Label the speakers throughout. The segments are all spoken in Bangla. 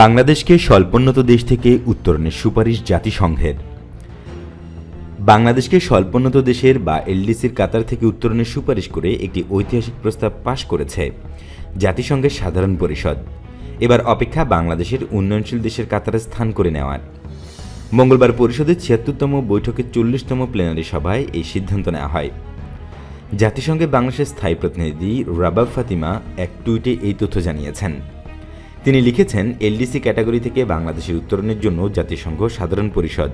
Speaker 1: বাংলাদেশকে স্বল্পোন্নত দেশ থেকে উত্তরণের সুপারিশ জাতিসংঘের। বাংলাদেশকে স্বল্পোন্নত দেশের বা এলডিসির কাতার থেকে উত্তরণের সুপারিশ করে একটি ঐতিহাসিক প্রস্তাব পাশ করেছে জাতিসংঘের সাধারণ পরিষদ। এবার অপেক্ষা বাংলাদেশের উন্নয়নশীল দেশের কাতারে স্থান করে নেওয়ার। মঙ্গলবার পরিষদের ছিয়াত্তরতম বৈঠকে চল্লিশতম প্লেনারি সভায় এই সিদ্ধান্ত নেওয়া হয়। জাতিসংঘে বাংলাদেশের স্থায়ী প্রতিনিধি রাবাব ফাতিমা এক টুইটে এই তথ্য জানিয়েছেন। তিনি লিখেছেন, এলডিসি ক্যাটাগরি থেকে বাংলাদেশের উত্তরণের জন্য জাতিসংঘ সাধারণ পরিষদ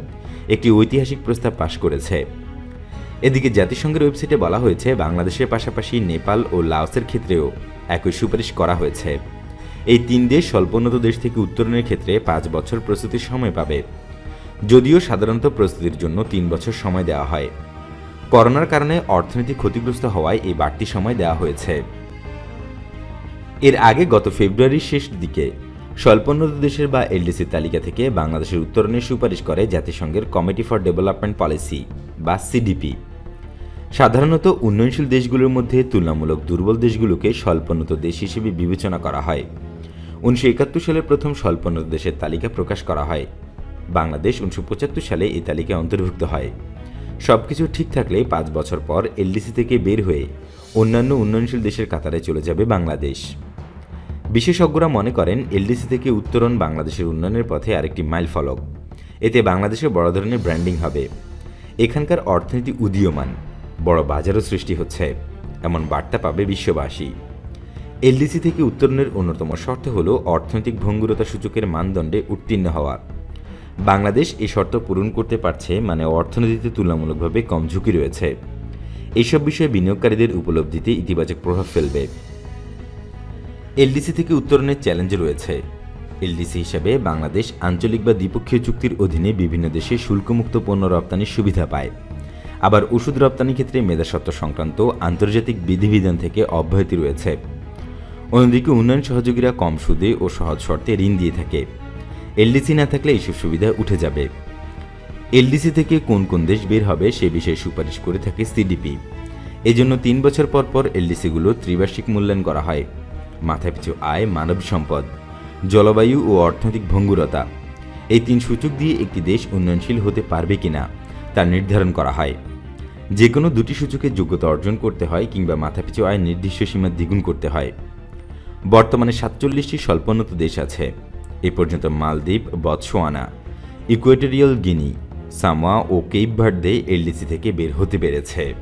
Speaker 1: একটি ঐতিহাসিক প্রস্তাব পাশ করেছে। এদিকে জাতিসংঘের ওয়েবসাইটে বলা হয়েছে, বাংলাদেশের পাশাপাশি নেপাল ও লাওসের ক্ষেত্রেও একই সুপারিশ করা হয়েছে। এই তিন দেশ স্বল্পোন্নত দেশ থেকে উত্তরণের ক্ষেত্রে পাঁচ বছর প্রস্তুতির সময় পাবে। যদিও সাধারণত প্রস্তুতির জন্য তিন বছর সময় দেওয়া হয়। করোনার কারণে অর্থনীতি ক্ষতিগ্রস্ত হওয়ায় এই বাড়তি সময় দেওয়া হয়েছে। এর আগে গত ফেব্রুয়ারির শেষ দিকে স্বল্পোন্নত দেশের বা এলডিসির তালিকা থেকে বাংলাদেশের উত্তরণের সুপারিশ করে জাতিসংঘের কমিটি ফর ডেভেলপমেন্ট পলিসি, বা সিডিপি। সাধারণত উন্নয়নশীল দেশগুলোর মধ্যে তুলনামূলক দুর্বল দেশগুলোকে স্বল্পোন্নত দেশ হিসেবে বিবেচনা করা হয়। উনিশশো একাত্তর সালে প্রথম স্বল্পোন্নত দেশের তালিকা প্রকাশ করা হয়। বাংলাদেশ উনিশশো পঁচাত্তর সালে এই তালিকায় অন্তর্ভুক্ত হয়। সবকিছু ঠিক থাকলে পাঁচ বছর পর এলডিসি থেকে বের হয়ে অন্যান্য উন্নয়নশীল দেশের কাতারে চলে যাবে বাংলাদেশ। বিশেষজ্ঞরা মনে করেন এলডিসি থেকে উত্তরণ বাংলাদেশের উন্নয়নের পথে আরেকটি মাইল ফলক। এতে বাংলাদেশে বড় ধরনের ব্র্যান্ডিং হবে। এখানকার অর্থনীতি উদীয়মান। বড় বাজারও সৃষ্টি হচ্ছে। এমন বার্তা পাবে বিশ্ববাসী। এলডিসি থেকে উত্তরণের অন্যতম শর্ত হল অর্থনৈতিক ভঙ্গুরতা সূচকের মানদণ্ডে উত্তীর্ণ হওয়া। বাংলাদেশ এই শর্ত পূরণ করতে পারছে মানে অর্থনীতিতে তুলনামূলকভাবে কম ঝুঁকি রয়েছে। এইসব বিষয়ে বিনিয়োগকারীদের উপলব্ধিতে ইতিবাচক প্রভাব ফেলবে। এলডিসি থেকে উত্তরণের চ্যালেঞ্জ রয়েছে। এলডিসি হিসাবে বাংলাদেশ আঞ্চলিক বা দ্বিপক্ষীয় চুক্তির অধীনে বিভিন্ন দেশে শুল্কমুক্ত পণ্য রপ্তানির সুবিধা পায়। আবার ওষুধ রপ্তানির ক্ষেত্রে মেধাস্বত্ব সংক্রান্ত আন্তর্জাতিক বিধিবিধান থেকে অব্যাহতি রয়েছে। অন্যদিকে উন্নয়ন সহযোগীরা কম সুদে ও সহজ শর্তে ঋণ দিয়ে থাকে। এলডিসি না থাকলে এইসব সুবিধা উঠে যাবে। এলডিসি থেকে কোন কোন দেশ বের হবে সে বিষয়ে সুপারিশ করে থাকে সিডিপি। এজন্য তিন বছর পর পর এলডিসিগুলো ত্রিবার্ষিক মূল্যায়ন করা হয়। মাথাপিছু আয় মানব সম্পদ, জলবায়ু ও অর্থনৈতিক ভঙ্গুরতা। এই তিন সূচক দিয়ে একটি দেশ উন্নয়নশীল হতে পারবে কিনা তা নির্ধারণ করা হয়। যে কোনো দুটি সূচকে যোগ্যতা অর্জন করতে হয় কিংবা মাথাপিছু আয় নির্দিষ্ট সীমা দ্বিগুণ করতে হয়। বর্তমানে সাতচল্লিশটি স্বল্পোন্নত দেশ আছে। এ পর্যন্ত মালদ্বীপ বৎসোয়ানা ইকুয়েটোরিয়াল গিনি, সামোয়া ও কেপ ভার্দে এলডিসি থেকে বের হতে পেরেছে।